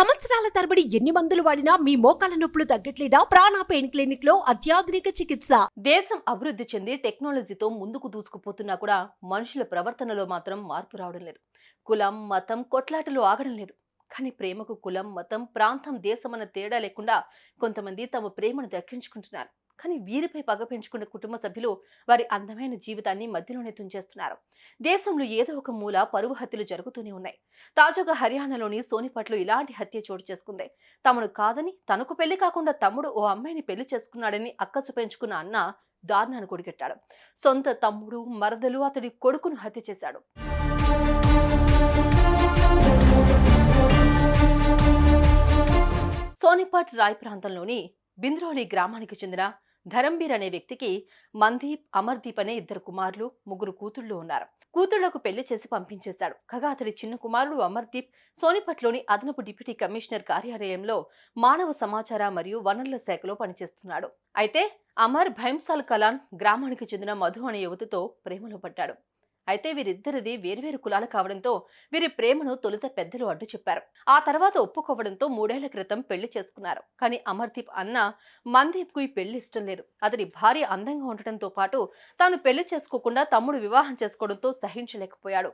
సంవత్సరాల తరబడి ఎన్ని మందులు వాడినా మీ మోకాల నొప్పులు తగ్గట్లేదా? ప్రాణ పెయిన్ క్లినిక్లో అత్యాధునిక చికిత్స. దేశం అభివృద్ధి చెంది టెక్నాలజీతో ముందుకు దూసుకుపోతున్నా కూడా మనుషుల ప్రవర్తనలో మాత్రం మార్పు రావడం లేదు. కులం మతం కొట్లాటలు ఆగడం లేదు. కానీ ప్రేమకు కులం మతం ప్రాంతం దేశం అన్న తేడా లేకుండా కొంతమంది తమ ప్రేమను దక్కించుకుంటున్నారు. కానీ వీరిపై పగ పెంచుకున్న కుటుంబ సభ్యులు వారి అందమైన జీవితాన్ని మధ్యలోనే తుంచేస్తున్నారు. దేశంలో ఏదో ఒక మూల పరువు హత్యలు జరుగుతూనే ఉన్నాయి. తాజాగా హర్యానాలోని సోనిపట్లో ఇలాంటి హత్య చోటు చేసుకుంది. తమను కాదని తనకు పెళ్ళి కాకుండా తమ్ముడు ఓ అమ్మాయిని పెళ్ళి చేసుకున్నాడని అక్కసు పెంచుకున్న అన్న దారుణాన్ని కొడిగట్టాడు. సొంత తమ్ముడు మరదలు అతడి కొడుకును హత్య చేశాడు. సోనిపట్ రాయ్ ప్రాంతంలోని బింద్రౌలి గ్రామానికి చెందిన ధరంబీర్ అనే వ్యక్తికి మందీప్ అమర్దీప్ అనే ఇద్దరు కుమారులు ముగ్గురు కూతుళ్ళు ఉన్నారు. కూతుళ్ళకు పెళ్ళి చేసి పంపించేశాడు. కాగా అతడి చిన్న కుమారుడు అమర్దీప్ సోనిపట్లోని అదనపు డిప్యూటీ కమిషనర్ కార్యాలయంలో మానవ సమాచార మరియు వనరుల శాఖలో పనిచేస్తున్నాడు. అయితే అమర్ భైంసాల్ కలాన్ గ్రామానికి చెందిన మధు అనే యువతితో ప్రేమలో పడ్డాడు. అయితే వీరిద్దరిది వేర్వేరు కులాలు కావడంతో వీరి ప్రేమను తొలుత పెద్దలు అడ్డు చెప్పారు. ఆ తర్వాత ఒప్పుకోవడంతో మూడేళ్ళ క్రితం పెళ్ళి చేసుకున్నారు. కానీ అమర్దీప్ అన్న మందీప్కు ఈ పెళ్ళి ఇష్టం లేదు. అతని భార్య అందంగా ఉండటంతో పాటు తాను పెళ్ళి చేసుకోకుండా తమ్ముడు వివాహం చేసుకోవడంతో సహించలేకపోయాడు.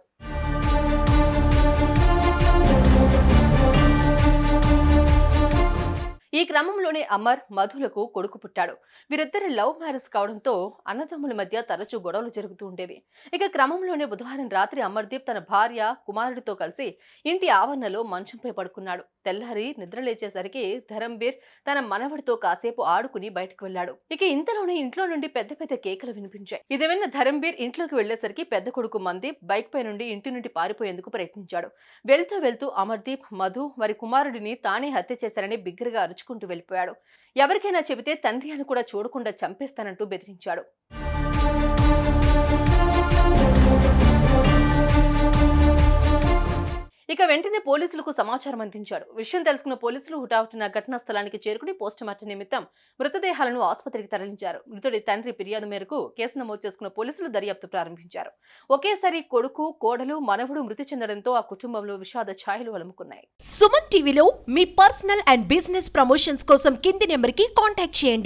ఈ క్రమంలోనే అమర్ మధులకు కొడుకు పుట్టాడు. వీరిద్దరి లవ్ మ్యారేజ్ కావడంతో అన్నదమ్ముల మధ్య తరచూ గొడవలు జరుగుతూ ఉండేవి. ఇక క్రమంలోనే బుధవారం రాత్రి అమర్దీప్ తన భార్య కుమారుడితో కలిసి ఇంటి ఆవరణలో మంచంపై పడుకున్నాడు. తెల్లారి నిద్ర లేచేసరికి ధరంబీర్ తన మనవడితో కాసేపు ఆడుకుని బయటకు వెళ్ళాడు. ఇక ఇంతలోనే ఇంట్లో నుండి పెద్ద పెద్ద కేకలు వినిపించాయి. ఇది విన్న ధరంబీర్ ఇంట్లోకి వెళ్ళేసరికి పెద్ద కొడుకు మంది బైక్ పై నుండి ఇంటి నుండి పారిపోయేందుకు ప్రయత్నించాడు. వెళ్తూ వెళ్తూ అమర్దీప్ మధు వారి కుమారుడిని తానే హత్య చేశారని బిగ్గరగా అరుచుకుంటూ వెళ్ళిపోయాడు. ఎవరికైనా చెబితే తండ్రి అని కూడా చూడకుండా చంపేస్తానంటూ బెదిరించాడు. వెంటనే పోలీసులకు సమాచారం అందించాడు. విషయం తెలుసుకున్న పోలీసులు హుటాహుటిన ఘటనా స్థలానికి చేరుకుని పోస్టుమార్టం నిమిత్తం మృతదేహాలను ఆసుపత్రికి తరలించారు. మృతుడి తండ్రి ఫిర్యాదు మేరకు కేసు నమోదు చేసుకున్న పోలీసులు దర్యాప్తు ప్రారంభించారు. ఒకేసారి కొడుకు కోడలు మనవడు మృతి చెందడంతో ఆ కుటుంబంలో విషాద ఛాయలు అలుముకున్నాయి. సుమన్ టీవీలో మీ పర్సనల్ అండ్ బిజినెస్ ప్రమోషన్స్ కోసం కింది నెంబర్కి కాంటాక్ట్ చేయండి.